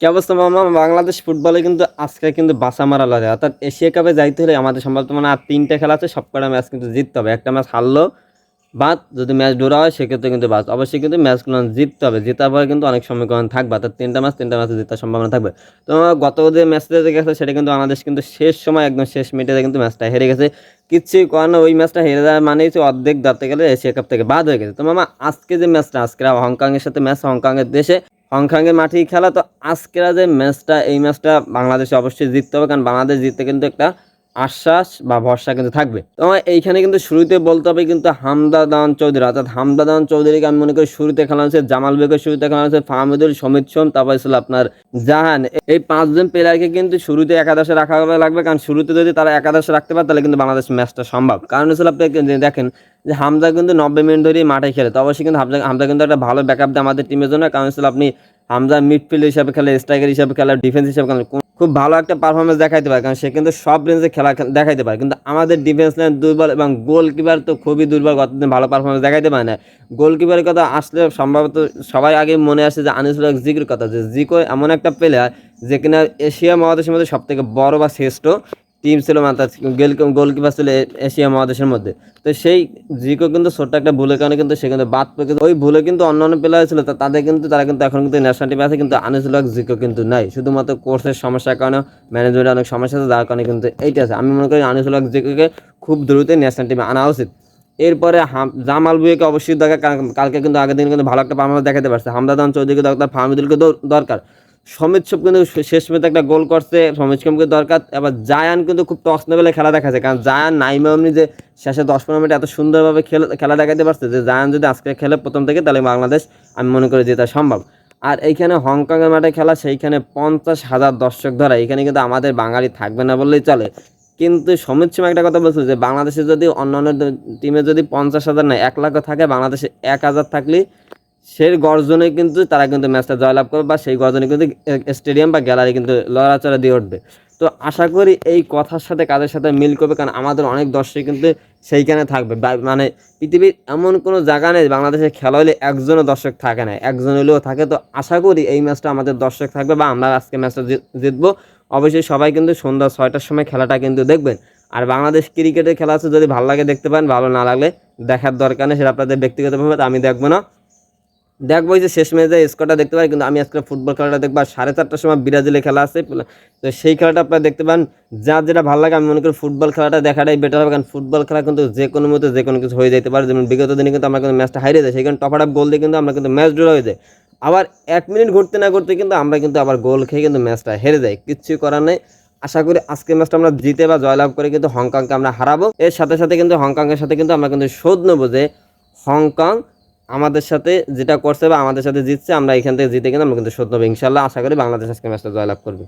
কি অবস্থা মামা? বাংলাদেশ ফুটবলে কিন্তু আজকে কিন্তু বাসা মারা লাগে অর্থাৎ এশিয়া কাপে যাইতে হলে আমাদের সম্ভবত মানে আর তিনটে খেলা আছে, সবকটা ম্যাচ কিন্তু জিততে হবে। একটা ম্যাচ হারলো, বাদ যদি ম্যাচ ডোরা হয়, সেক্ষেত্রে কিন্তু বাদ অবশ্যই কিন্তু ম্যাচগুলো জিততে হবে। জেতার পরে কিন্তু অনেক সমীকরণ থাকবে। অর্থাৎ তিনটা ম্যাচ, তিনটা ম্যাচে জেতার সম্ভাবনা থাকবে। তো গত যে ম্যাচটা যে গেছে, সেটা কিন্তু বাংলাদেশ কিন্তু শেষ সময়, একদম শেষ মিনিটে কিন্তু ম্যাচটা হেরে গেছে। কিচ্ছুই করার না ওই ম্যাচটা হেরে যাওয়ার মানে হচ্ছে অর্ধেক ধরতে গেলে এশিয়া কাপ থেকে বাদ হয়ে গেছে। তো মামা, আজকে যে ম্যাচটা আজকে হংকংয়ের সাথে ম্যাচ হংকংয়ের দেশে হংকংয়ের মাঠেই খেলা, তো আজকেরা যে ম্যাচটা, এই ম্যাচটা বাংলাদেশে অবশ্যই জিততে হবে, কারণ বাংলাদেশ জিততে কিন্তু একটা আশ্বাস বা ভরসা কিন্তু থাকবে। তো এইখানে কিন্তু শুরুতে বলতে হবে কিন্তু হামদা দান চৌধুরী, অর্থাৎ হামদা দান চৌধুরীকে আমি মনে করি শুরুতে খেলা হয়েছে জামাল বেগের শুরুতে খেলা হয়েছে ফাহমিদুল, সমিত সোম, তারপর ছিল আপনার জাহান। এই পাঁচজন প্লেয়ারকে কিন্তু শুরুতে একাদশে রাখা লাগবে, কারণ শুরুতে যদি তারা একাদশে রাখতে পারে, তাহলে কিন্তু বাংলাদেশ ম্যাচটা সম্ভব। কারণ হচ্ছে আপনি দেখেন যে হামজা কিন্তু নব্বই মিনিট ধরেই মাঠে খেলে, তো অবশ্যই কিন্তু হামজা কিন্তু একটা ভালো ব্যাকআপ দেয় আমাদের টিমের জন্য। কারণ হচ্ছে আপনি হামজা মিডফিল্ড হিসাবে খেলে স্ট্রাইকার হিসাবে খেলে ডিফেন্স হিসাবে খেলে খুব ভালো একটা পারফরমেন্স দেখাইতে পারে, কারণ সে কিন্তু সব রেঞ্জে খেলা দেখাইতে পারে। কিন্তু আমাদের ডিফেন্স লাইন দুর্বল এবং গোলকিপার তো খুবই দুর্বল গতদিন ভালো পারফরমেন্স দেখাইতে পারে না। গোলকিপারের কথা আসলে সম্ভবত সবাই আগে মনে আসে যে আনিসুল হক জিকোর কথা, যে জিকো এমন একটা প্লেয়ার যে কিনা এশিয়া মহাদেশের মধ্যে সব থেকে বড় বা শ্রেষ্ঠ। টিম ছিল মানে তার গোলকিপার ছিল এশিয়া মহাদেশের মধ্যে। তো সেই জিকো কিন্তু ছোট্ট একটা ভুলের কারণে কিন্তু সে কিন্তু বাদ গেছে। ওই ভুলে কিন্তু অন্য অন্য প্লেয়ার ছিল তাদের কিন্তু তারা কিন্তু এখন কিন্তু ন্যাশনাল টিমে আছে, কিন্তু আনিসুল হক জিকো কিন্তু নাই। শুধুমাত্র কোর্সের সমস্যার কারণে ম্যানেজমেন্টের অনেক সমস্যা আছে, যার কারণে কিন্তু এইটা আছে। আমি মনে করি আনিসুল হক জিকোকে খুব দ্রুতই ন্যাশনাল টিমে আনা উচিত। এরপরে হাম- জামাল বুয়েকে অবশ্যই দরকার কালকে কিন্তু আগের দিন কিন্তু ভালো একটা পারফরমেন্স দেখাতে পারছে। হামদাদান চৌধুরীকে দরকার, ফাহমিদুলকে দর- দরকার। সমিত সব কিন্তু শেষ মেতে একটা গোল করছে, সমিত সোমকে দরকার। এবার জায়ান কিন্তু খুব টস লেভেলে খেলা দেখাচ্ছে, কারণ জায়ান নাইমে অমনি যে শেষে দশ পনেরো মিনিট এত সুন্দরভাবে খেলা দেখাতে পারছে যে জায়ান যদি আজকে খেলে প্রথম থেকে, তাহলে বাংলাদেশ আমি মনে করি জেতা সম্ভব। আর এইখানে হংকংয়ের মাঠে খেলা, সেইখানে পঞ্চাশ হাজার দর্শক ধরা এখানে কিন্তু আমাদের বাঙালি থাকবে না বললেই চলে। কিন্তু সমিত সিং একটা কথা বলছে যে, বাংলাদেশে যদি অন্যান্য টিমে যদি পঞ্চাশ হাজার না এক লাখও থাকে, বাংলাদেশে এক হাজার থাকলে সেই গর্জনে কিন্তু তারা কিন্তু ম্যাচটা জয়লাভ করবে বা সেই গর্জনে কিন্তু স্টেডিয়াম বা গ্যালারি কিন্তু লড়াচড়া দিয়ে উঠবে। তো আশা করি এই কথার সাথে কাদের সাথে মিল করবে কারণ আমাদের অনেক দর্শক কিন্তু সেইখানে থাকবে। মানে পৃথিবীর এমন কোনো জায়গা নেই বাংলাদেশে খেলা হলে একজনও দর্শক থাকে না, একজন হলেও থাকে। তো আশা করি এই ম্যাচটা আমাদের দর্শক থাকবে বা আমরা আজকে ম্যাচটা জিতবো। অবশ্যই সবাই কিন্তু সন্ধ্যা ছয়টার সময় খেলাটা কিন্তু দেখবেন। আর বাংলাদেশ ক্রিকেটের খেলা আছে, যদি ভালো লাগে দেখতে পান ভালো না লাগলে দেখার দরকার নেই, সেটা আপনাদের ব্যক্তিগতভাবে আমি দেখব না। দেখব যে শেষ ম্যাচে স্কোরটা দেখতে পারি, কিন্তু আমি আজকে ফুটবল খেলাটা দেখব। আর সাড়ে চারটার সময় ব্রাজিলে খেলা আছে তো সেই খেলাটা আপনারা দেখতে পান। যার যেটা ভালো লাগে, আমি মনে করি ফুটবল খেলাটা দেখাটাই বেটার হবে, কারণ ফুটবল খেলা কিন্তু যে কোনো মতো যে কোনো কিছু হয়ে যেতে পারে। যেমন বিগত দিনে কিন্তু আমরা কিন্তু ম্যাচটা হারিয়ে যায় সেখানে টপার আপ গোল দিয়ে কিন্তু আমরা কিন্তু ম্যাচ ড্র হয়ে যায় আবার এক মিনিট ঘুরতে না ঘুরতে কিন্তু আমরা কিন্তু আবার গোল খেয়ে কিন্তু ম্যাচটা হেরে যাই কিচ্ছু করার নেই। আশা করি আজকের ম্যাচটা আমরা জিতে বা জয়লাভ করে কিন্তু হংকংকে আমরা হারাবো। এর সাথে সাথে কিন্তু হংকংয়ের সাথে কিন্তু আমরা কিন্তু শোধ নেব যে হংকং আমাদের সাথে যেটা করছে বা আমাদের সাথে জিতছে, আমরা এখান থেকে জিতে গেলে আমরা কিন্তু সত্য হবে। ইনশাল্লাহ আশা করি বাংলাদেশ আজকে ম্যাচটা জয়লাভ করবে।